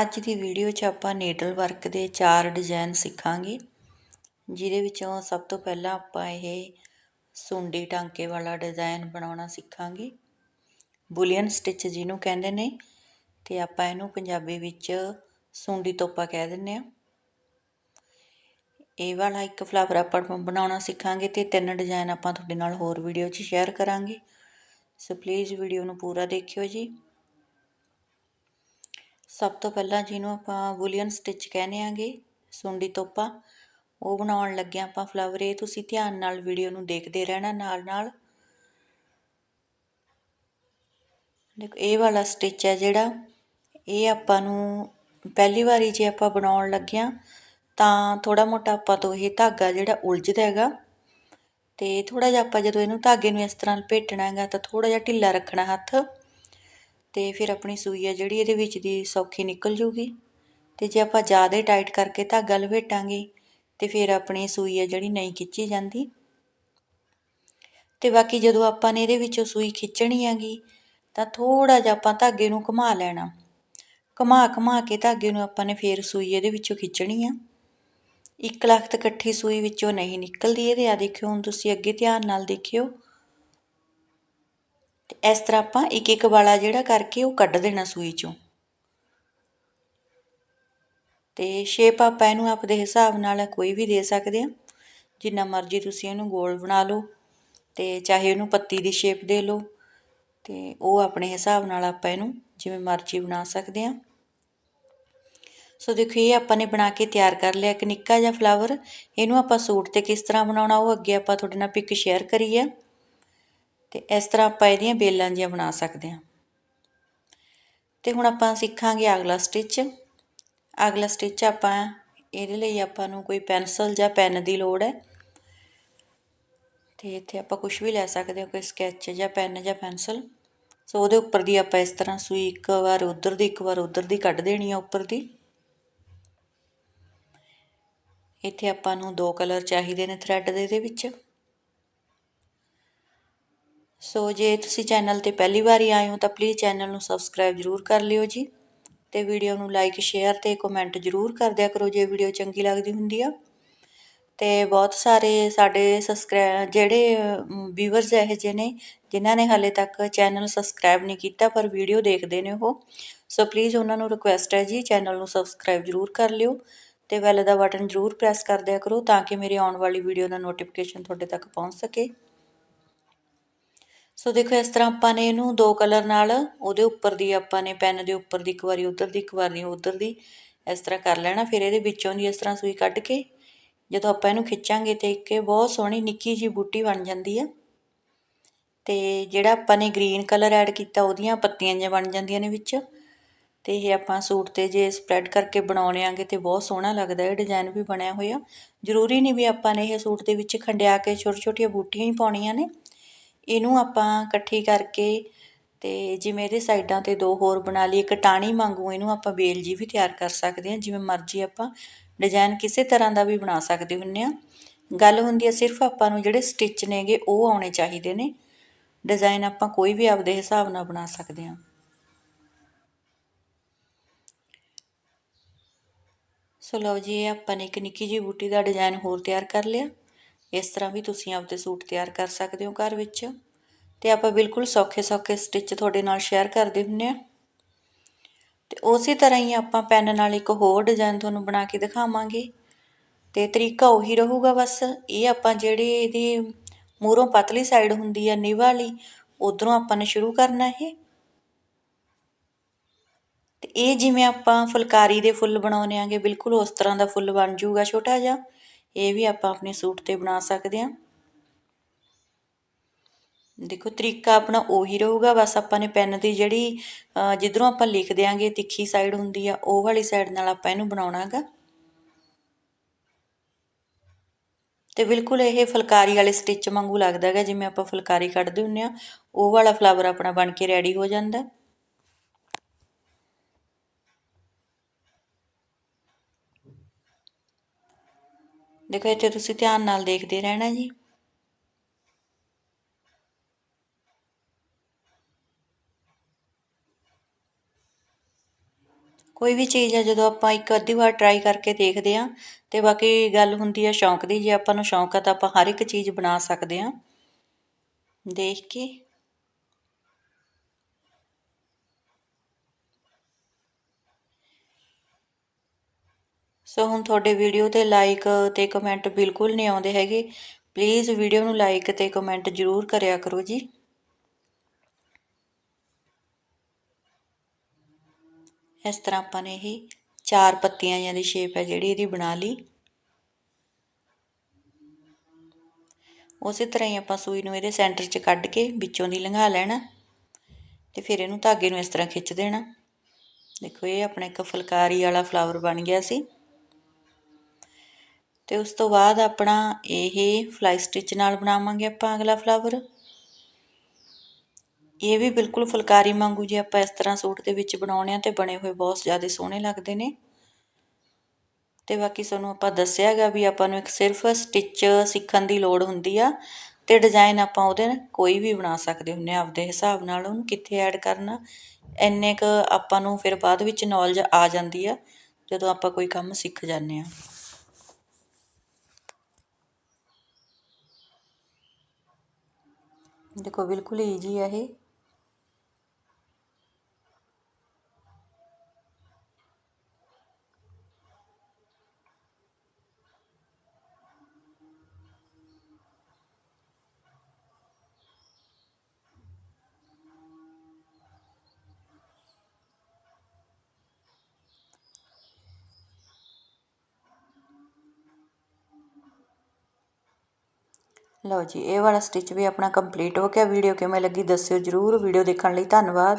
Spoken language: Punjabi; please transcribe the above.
ਅੱਜ ਦੀ ਵੀਡੀਓ 'ਚ ਆਪਾਂ ਨੀਡਲ ਵਰਕ ਦੇ ਚਾਰ ਡਿਜ਼ਾਈਨ ਸਿੱਖਾਂਗੇ, ਜਿਹਦੇ ਵਿੱਚੋਂ ਸਭ ਤੋਂ ਪਹਿਲਾਂ ਆਪਾਂ ਇਹ ਸੁੰਡੀ ਟਾਂਕੇ ਵਾਲਾ ਡਿਜ਼ਾਈਨ ਬਣਾਉਣਾ ਸਿੱਖਾਂਗੇ। ਬੁਲੀਅਨ ਸਟਿਚ ਜਿਹਨੂੰ ਕਹਿੰਦੇ ਨੇ, ਤੇ ਆਪਾਂ ਇਹਨੂੰ ਪੰਜਾਬੀ ਵਿੱਚ ਸੁੰਡੀ ਤੋਪਾ ਕਹਿ ਦਿੰਦੇ ਆ ਇਹ ਵਾਲਾ ਇੱਕ ਫਲਾਵਰ ਆਪਾਂ ਬਣਾਉਣਾ ਸਿੱਖਾਂਗੇ ਤੇ ਤਿੰਨ ਡਿਜ਼ਾਈਨ ਆਪਾਂ ਤੁਹਾਡੇ ਨਾਲ ਹੋਰ ਵੀਡੀਓ 'ਚ ਸ਼ੇਅਰ ਕਰਾਂਗੇ। ਸੋ ਪਲੀਜ਼ ਵੀਡੀਓ ਨੂੰ ਪੂਰਾ ਦੇਖਿਓ ਜੀ। ਸਭ ਤੋਂ ਪਹਿਲਾਂ ਜਿਹਨੂੰ ਆਪਾਂ ਬੁਲੀਅਨ ਸਟਿਚ ਕਹਿੰਦੇ ਆਂਗੇ, ਸੁੰਡੀ ਤੋਪਾ, ਉਹ ਬਣਾਉਣ ਲੱਗਿਆ ਆਪਾਂ ਫਲਾਵਰ। ਇਹ ਤੁਸੀਂ ਧਿਆਨ ਨਾਲ ਵੀਡੀਓ ਨੂੰ ਦੇਖਦੇ ਰਹਿਣਾ ਨਾਲ ਨਾਲ। ਦੇਖੋ, ਇਹ ਵਾਲਾ ਸਟਿਚ ਹੈ ਜਿਹੜਾ। ਇਹ ਆਪਾਂ ਨੂੰ ਪਹਿਲੀ ਵਾਰੀ ਜੇ ਆਪਾਂ ਬਣਾਉਣ ਲੱਗਿਆ ਤਾਂ ਥੋੜਾ ਮੋਟਾ ਆਪਾਂ ਤੋਂ ਇਹ ਧਾਗਾ ਜਿਹੜਾ ਉਲਝਦਾ ਹੈਗਾ। ਤੇ ਥੋੜਾ ਜਿਹਾ ਆਪਾਂ ਜਦੋਂ ਇਹਨੂੰ ਧਾਗੇ ਨੂੰ ਇਸ ਤਰ੍ਹਾਂ ਲਪੇਟਣਾ ਹੈਗਾ, ਤਾਂ ਥੋੜਾ ਜਿਹਾ ਢਿੱਲਾ ਰੱਖਣਾ ਹੱਥ। ਅਤੇ ਫਿਰ ਆਪਣੀ ਸੂਈ ਹੈ ਜਿਹੜੀ ਇਹਦੇ ਵਿੱਚ ਦੀ ਸੌਖੀ ਨਿਕਲ ਜੂਗੀ। ਅਤੇ ਜੇ ਆਪਾਂ ਜ਼ਿਆਦਾ ਟਾਈਟ ਕਰਕੇ ਧਾਗਾ ਲਪੇਟਾਂਗੇ ਤੇ ਫਿਰ ਆਪਣੀ ਸੂਈ ਹੈ ਜਿਹੜੀ ਨਹੀਂ ਖਿੱਚੀ ਜਾਂਦੀ। ਅਤੇ ਬਾਕੀ ਜਦੋਂ ਆਪਾਂ ਨੇ ਇਹਦੇ ਵਿੱਚੋਂ ਸੂਈ ਖਿੱਚਣੀ ਹੈਗੀ ਤਾਂ ਥੋੜ੍ਹਾ ਜਿਹਾ ਆਪਾਂ ਧਾਗੇ ਨੂੰ ਘੁਮਾ ਲੈਣਾ। ਘੁਮਾ ਘੁਮਾ ਕੇ ਧਾਗੇ ਨੂੰ ਆਪਾਂ ਨੇ ਫਿਰ ਸੂਈ ਇਹਦੇ ਵਿੱਚੋਂ ਖਿੱਚਣੀ ਆ। ਇੱਕ ਲੱਖ ਇਕੱਠੀ ਸੂਈ ਵਿੱਚੋਂ ਨਹੀਂ ਨਿਕਲਦੀ ਇਹਦੇ। ਆ ਦੇਖਿਓ, ਹੁਣ ਤੁਸੀਂ ਅੱਗੇ ਧਿਆਨ ਨਾਲ ਦੇਖਿਓ। ਅਤੇ ਇਸ ਤਰ੍ਹਾਂ ਆਪਾਂ ਇੱਕ ਇੱਕ ਵਾਲਾ ਜਿਹੜਾ ਕਰਕੇ ਉਹ ਕੱਢ ਦੇਣਾ ਸੂਈ ਚੋਂ। ਅਤੇ ਸ਼ੇਪ ਆਪਾਂ ਇਹਨੂੰ ਆਪਦੇ ਹਿਸਾਬ ਨਾਲ ਕੋਈ ਵੀ ਦੇ ਸਕਦੇ ਆ ਜਿੰਨਾ ਮਰਜ਼ੀ ਤੁਸੀਂ ਇਹਨੂੰ ਗੋਲ ਬਣਾ ਲਓ ਅਤੇ ਚਾਹੇ ਉਹਨੂੰ ਪੱਤੀ ਦੀ ਸ਼ੇਪ ਦੇ ਲਓ ਅਤੇ ਉਹ ਆਪਣੇ ਹਿਸਾਬ ਨਾਲ ਆਪਾਂ ਇਹਨੂੰ ਜਿਵੇਂ ਮਰਜ਼ੀ ਬਣਾ ਸਕਦੇ ਆ ਸੋ ਦੇਖੋ, ਇਹ ਆਪਾਂ ਨੇ ਬਣਾ ਕੇ ਤਿਆਰ ਕਰ ਲਿਆ ਇੱਕ ਨਿੱਕਾ ਜਿਹਾ ਫਲਾਵਰ ਇਹਨੂੰ ਆਪਾਂ ਸੂਟ ਤੇ ਕਿਸ ਤਰ੍ਹਾਂ ਬਣਾਉਣਾ ਉਹ ਅੱਗੇ ਆਪਾਂ ਤੁਹਾਡੇ ਨਾਲ ਪਿਕ ਸ਼ੇਅਰ ਕਰੀ ਆ ਤੇ ਇਸ ਤਰ੍ਹਾਂ ਆਪਾਂ ਇਹਦੀਆਂ ਬੇਲਾਂ ਜੀਆਂ ਬਣਾ ਸਕਦੇ ਹਾਂ। ਤੇ ਹੁਣ ਆਪਾਂ ਸਿੱਖਾਂਗੇ ਅਗਲਾ ਸਟਿਚ ਅਗਲਾ ਸਟਿਚ ਆਪਾਂ ਇਹਦੇ ਲਈ ਆਪਾਂ ਨੂੰ ਕੋਈ ਪੈਨਸਲ ਜਾਂ ਪੈਨ ਦੀ ਲੋੜ ਹੈ। ਤੇ ਇੱਥੇ ਆਪਾਂ ਕੁਝ ਵੀ ਲੈ ਸਕਦੇ ਹਾਂ, ਕੋਈ ਸਕੈਚ ਜਾਂ ਪੈਨ ਜਾਂ ਪੈਨਸਲ ਸੋ ਉਹਦੇ ਉੱਪਰ ਦੀ ਆਪਾਂ ਇਸ ਤਰ੍ਹਾਂ ਸੂਈ ਇੱਕ ਵਾਰ, ਉਧਰ ਦੀ ਇੱਕ ਵਾਰ, ਉਧਰ ਦੀ ਕੱਢ ਦੇਣੀ ਆ ਉੱਪਰ ਦੀ। ਇੱਥੇ ਆਪਾਂ ਨੂੰ ਦੋ ਕਲਰ ਚਾਹੀਦੇ ਨੇ ਥਰੈਡ ਦੇ ਇਹਦੇ ਵਿੱਚ। ਸੋ ਜੇ ਤੁਸੀਂ ਚੈਨਲ ਤੇ ਪਹਿਲੀ ਵਾਰੀ ਆਏ ਹੋ ਤਾਂ ਪਲੀਜ਼ ਚੈਨਲ ਨੂੰ ਸਬਸਕ੍ਰਾਈਬ ਜ਼ਰੂਰ ਕਰ ਲਿਓ ਜੀ ਅਤੇ ਵੀਡੀਓ ਨੂੰ ਲਾਈਕ ਸ਼ੇਅਰ ਅਤੇ ਕਮੈਂਟ ਜ਼ਰੂਰ ਕਰ ਦਿਆ ਕਰੋ ਜੇ ਵੀਡੀਓ ਚੰਗੀ ਲੱਗਦੀ ਹੁੰਦੀ ਆ। ਅਤੇ ਬਹੁਤ ਸਾਰੇ ਸਾਡੇ ਸਬਸਕ੍ਰਾਈਬ ਜਿਹੜੇ ਵੀਵਰਸ ਇਹੋ ਜਿਹੇ ਨੇ, ਜਿਨ੍ਹਾਂ ਨੇ ਹਾਲੇ ਤੱਕ ਚੈਨਲ ਸਬਸਕ੍ਰਾਈਬ ਨਹੀਂ ਕੀਤਾ ਪਰ ਵੀਡੀਓ ਦੇਖਦੇ ਨੇ ਉਹ, ਸੋ ਪਲੀਜ਼ ਉਹਨਾਂ ਨੂੰ ਰਿਕੁਐਸਟ ਹੈ ਜੀ ਚੈਨਲ ਨੂੰ ਸਬਸਕ੍ਰਾਈਬ ਜ਼ਰੂਰ ਕਰ ਲਿਓ ਅਤੇ ਬੈਲ ਦਾ ਬਟਨ ਜ਼ਰੂਰ ਪ੍ਰੈਸ ਕਰ ਦਿਆ ਕਰੋ ਤਾਂ ਕਿ ਮੇਰੀ ਆਉਣ ਵਾਲੀ ਵੀਡੀਓ ਦਾ ਨੋਟੀਫਿਕੇਸ਼ਨ ਤੁਹਾਡੇ ਤੱਕ ਪਹੁੰਚ ਸਕੇ। ਸੋ ਦੇਖੋ, ਇਸ ਤਰ੍ਹਾਂ ਆਪਾਂ ਨੇ ਇਹਨੂੰ ਦੋ ਕਲਰ ਨਾਲ, ਉਹਦੇ ਉੱਪਰ ਦੀ ਆਪਾਂ ਨੇ ਪੈਨ ਦੇ ਉੱਪਰ ਦੀ ਇੱਕ ਵਾਰੀ, ਉਧਰ ਦੀ ਇੱਕ ਵਾਰੀ, ਉਧਰ ਦੀ ਇਸ ਤਰ੍ਹਾਂ ਕਰ ਲੈਣਾ। ਫਿਰ ਇਹਦੇ ਵਿੱਚੋਂ ਦੀ ਇਸ ਤਰ੍ਹਾਂ ਸੂਈ ਕੱਢ ਕੇ, ਜਦੋਂ ਆਪਾਂ ਇਹਨੂੰ ਖਿੱਚਾਂਗੇ ਤੇ ਇੱਕ ਬਹੁਤ ਸੋਹਣੀ ਨਿੱਕੀ ਜੀ ਬੂਟੀ ਬਣ ਜਾਂਦੀ ਆ। ਤੇ ਜਿਹੜਾ ਆਪਾਂ ਨੇ ਗ੍ਰੀਨ ਕਲਰ ਐਡ ਕੀਤਾ, ਉਹਦੀਆਂ ਪੱਤੀਆਂ ਜਿਹੀਆਂ ਬਣ ਜਾਂਦੀਆਂ ਨੇ ਵਿੱਚ। ਤੇ ਇਹ ਆਪਾਂ ਸੂਟ ਤੇ ਜੇ ਸਪਰੈਡ ਕਰਕੇ ਬਣਾਉਣੇ ਆਂਗੇ ਤੇ ਬਹੁਤ ਸੋਹਣਾ ਲੱਗਦਾ, ਇਹ ਡਿਜ਼ਾਈਨ ਵੀ ਬਣਿਆ ਹੋਇਆ। ਜ਼ਰੂਰੀ ਨਹੀਂ ਵੀ ਆਪਾਂ ਨੇ ਇਹ ਸੂਟ ਦੇ ਵਿੱਚ ਖੰਡਿਆ ਕੇ ਛੋਟੀ ਛੋਟੀਆਂ ਬੂਟੀਆਂ ਹੀ ਪਾਉਣੀਆਂ ਨੇ। ਇਹਨੂੰ ਆਪਾਂ ਇਕੱਠੀ ਕਰਕੇ ਅਤੇ ਜਿਵੇਂ ਇਹਦੇ ਸਾਈਡਾਂ ਤੇ ਦੋ ਹੋਰ ਬਣਾ ਲਈਏ, ਇੱਕ ਟਾਣੀ ਵਾਂਗੂ ਇਹਨੂੰ ਆਪਾਂ ਵੇਲ ਜੀ ਵੀ ਤਿਆਰ ਕਰ ਸਕਦੇ ਹਾਂ, ਜਿਵੇਂ ਮਰਜ਼ੀ ਆਪਾਂ ਡਿਜ਼ਾਇਨ ਕਿਸੇ ਤਰ੍ਹਾਂ ਦਾ ਵੀ ਬਣਾ ਸਕਦੇ ਹੁੰਦੇ ਹਾਂ ਗੱਲ ਹੁੰਦੀ ਹੈ ਸਿਰਫ ਆਪਾਂ ਨੂੰ ਜਿਹੜੇ ਸਟਿਚ ਨੇਗੇ ਉਹ ਆਉਣੇ ਚਾਹੀਦੇ ਨੇ। ਡਿਜ਼ਾਇਨ ਆਪਾਂ ਕੋਈ ਵੀ ਆਪਦੇ ਹਿਸਾਬ ਨਾਲ ਬਣਾ ਸਕਦੇ ਹਾਂ। ਸੋ ਲਓ ਜੀ, ਇਹ ਆਪਾਂ ਨੇ ਇੱਕ ਨਿੱਕੀ ਜਿਹੀ ਬੂਟੀ ਦਾ ਡਿਜ਼ਾਈਨ ਹੋਰ ਤਿਆਰ ਕਰ ਲਿਆ। ਇਸ ਤਰ੍ਹਾਂ ਵੀ ਤੁਸੀਂ ਆਪਦੇ ਸੂਟ ਤਿਆਰ ਕਰ ਸਕਦੇ ਹੋ ਘਰ ਵਿੱਚ। ਅਤੇ ਆਪਾਂ ਬਿਲਕੁਲ ਸੌਖੇ ਸੌਖੇ ਸਟਿਚ ਤੁਹਾਡੇ ਨਾਲ ਸ਼ੇਅਰ ਕਰਦੇ ਹੁੰਦੇ ਹਾਂ ਅਤੇ ਉਸੇ ਤਰ੍ਹਾਂ ਹੀ ਆਪਾਂ ਪੈਨ ਨਾਲ ਇੱਕ ਹੋਰ ਡਿਜ਼ਾਈਨ ਤੁਹਾਨੂੰ ਬਣਾ ਕੇ ਦਿਖਾਵਾਂਗੇ। ਅਤੇ ਤਰੀਕਾ ਉਹੀ ਰਹੂਗਾ ਬਸ, ਇਹ ਆਪਾਂ ਜਿਹੜੇ ਇਹਦੀ ਮੂਹਰੋਂ ਪਤਲੀ ਸਾਈਡ ਹੁੰਦੀ ਹੈ ਨਿਵ ਵਾਲੀ, ਉਧਰੋਂ ਆਪਾਂ ਨੇ ਸ਼ੁਰੂ ਕਰਨਾ ਇਹ। ਤੇ ਇਹ ਜਿਵੇਂ ਆਪਾਂ ਫੁਲਕਾਰੀ ਦੇ ਫੁੱਲ ਬਣਾਉਨੇ ਆਂਗੇ, ਬਿਲਕੁਲ ਉਸ ਤਰ੍ਹਾਂ ਦਾ ਫੁੱਲ ਬਣ ਜਾਊਗਾ ਛੋਟਾ ਜਿਹਾ। ਇਹ ਵੀ ਆਪਾਂ ਆਪਣੇ ਸੂਟ ਤੇ ਬਣਾ ਸਕਦੇ ਹਾਂ। ਦੇਖੋ, ਤਰੀਕਾ ਆਪਣਾ ਉਹੀ ਰਹੂਗਾ, ਬਸ ਆਪਾਂ ਨੇ ਪੈਨ ਦੀ ਜਿਹੜੀ ਜਿੱਧਰੋਂ ਆਪਾਂ ਲਿਖ ਦਿਆਂਗੇ, ਤਿੱਖੀ ਸਾਈਡ ਹੁੰਦੀ ਆ, ਉਹ ਵਾਲੀ ਸਾਈਡ ਨਾਲ ਆਪਾਂ ਇਹਨੂੰ ਬਣਾਉਣਾ ਹੈਗਾ ਤੇ ਬਿਲਕੁਲ ਇਹ ਫੁਲਕਾਰੀ ਵਾਲੇ ਸਟਿਚ ਵਾਂਗੂ ਲੱਗਦਾ ਹੈਗਾ ਜਿਵੇਂ ਆਪਾਂ ਫੁਲਕਾਰੀ ਕੱਢਦੇ ਹੁੰਨੇ ਆ, ਉਹ ਵਾਲਾ ਫਲਾਵਰ ਆਪਣਾ ਬਣ ਕੇ ਰੈਡੀ ਹੋ ਜਾਂਦਾ। ਦੇਖੋ ਇੱਥੇ ਤੁਸੀਂ ਧਿਆਨ ਨਾਲ ਦੇਖਦੇ ਰਹਿਣਾ ਜੀ। ਕੋਈ ਵੀ ਚੀਜ਼ ਆ, ਜਦੋਂ ਆਪਾਂ ਇੱਕ ਅੱਧੀ ਵਾਰ ਟਰਾਈ ਕਰਕੇ ਦੇਖਦੇ ਆ ਤੇ ਬਾਕੀ ਗੱਲ ਹੁੰਦੀ ਆ ਸ਼ੌਂਕ ਦੀ, ਜੇ ਆਪਾਂ ਨੂੰ ਸ਼ੌਂਕ ਆ ਤਾਂ ਆਪਾਂ ਹਰ ਇੱਕ ਚੀਜ਼ ਬਣਾ ਸਕਦੇ ਆ ਦੇਖ ਕੇ। ਸੋ ਹੁਣ ਤੁਹਾਡੇ ਵੀਡੀਓ ਤੇ ਲਾਈਕ ਤੇ ਕਮੈਂਟ ਬਿਲਕੁਲ ਨਹੀਂ ਆਉਂਦੇ ਹੈਗੇ। ਪਲੀਜ਼ ਵੀਡੀਓ ਨੂੰ ਲਾਈਕ ਤੇ ਕਮੈਂਟ ਜ਼ਰੂਰ ਕਰਿਆ ਕਰੋ ਜੀ। ਇਸ ਤਰ੍ਹਾਂ ਆਪਾਂ ਨੇ ਇਹ ਚਾਰ ਪੱਤੀਆਂ ਜਾਂ ਦੀ ਸ਼ੇਪ ਹੈ ਜਿਹੜੀ ਇਹਦੀ ਬਣਾ ਲਈ। ਉਸੇ ਤਰ੍ਹਾਂ ਹੀ ਆਪਾਂ ਸੂਈ ਨੂੰ ਇਹਦੇ ਸੈਂਟਰ 'ਚ ਕੱਢ ਕੇ ਵਿੱਚੋਂ ਦੀ ਲੰਘਾ ਲੈਣਾ ਤੇ ਫਿਰ ਇਹਨੂੰ ਧਾਗੇ ਨੂੰ ਇਸ ਤਰ੍ਹਾਂ ਖਿੱਚ ਦੇਣਾ। ਦੇਖੋ ਇਹ ਆਪਣਾ ਇੱਕ ਫੁਲਕਾਰੀ ਵਾਲਾ ਫਲਾਵਰ ਬਣ ਗਿਆ ਸੀ। ਅਤੇ ਉਸ ਤੋਂ ਬਾਅਦ ਆਪਣਾ ਇਹ ਫਲਾਈ ਸਟਿਚ ਨਾਲ ਬਣਾਵਾਂਗੇ ਆਪਾਂ ਅਗਲਾ ਫਲਾਵਰ ਇਹ ਵੀ ਬਿਲਕੁਲ ਫੁਲਕਾਰੀ ਵਾਂਗੂ ਜੇ ਆਪਾਂ ਇਸ ਤਰ੍ਹਾਂ ਸੂਟ ਦੇ ਵਿੱਚ ਬਣਾਉਣੇ ਆ ਤੇ ਬਣੇ ਹੋਏ ਬਹੁਤ ਜ਼ਿਆਦਾ ਸੋਹਣੇ ਲੱਗਦੇ ਨੇ। ਤੇ ਬਾਕੀ ਸਾਨੂੰ ਆਪਾਂ ਦੱਸਿਆਗਾ ਵੀ ਆਪਾਂ ਨੂੰ ਇੱਕ ਸਿਰਫ ਸਟਿਚ ਸਿੱਖਣ ਦੀ ਲੋੜ ਹੁੰਦੀ ਆ ਤੇ ਡਿਜ਼ਾਈਨ ਆਪਾਂ ਉਹਦੇ ਕੋਈ ਵੀ ਬਣਾ ਸਕਦੇ ਹੁੰਨੇ ਆ, ਆਪਦੇ ਹਿਸਾਬ ਨਾਲ ਉਹਨੂੰ ਕਿੱਥੇ ਐਡ ਕਰਨਾ। ਇੰਨੇ ਕ ਆਪਾਂ ਨੂੰ ਫਿਰ ਬਾਅਦ ਵਿੱਚ ਨੌਲੇਜ ਆ ਜਾਂਦੀ ਆ ਜਦੋਂ ਆਪਾਂ ਕੋਈ ਕੰਮ ਸਿੱਖ ਜਾਂਦੇ ਆ। ਦੇਖੋ ਬਿਲਕੁਲ ਈਜੀ ਆ ਇਹ। ਲਓ ਜੀ, ਇਹ ਵਾਲਾ ਸਟਿਚ ਵੀ ਆਪਣਾ ਕੰਪਲੀਟ ਹੋ ਗਿਆ। ਵੀਡੀਓ ਕਿਵੇਂ ਲੱਗੀ ਦੱਸਿਓ ਜਰੂਰ। ਵੀਡੀਓ ਦੇਖਣ ਲਈ ਧੰਨਵਾਦ।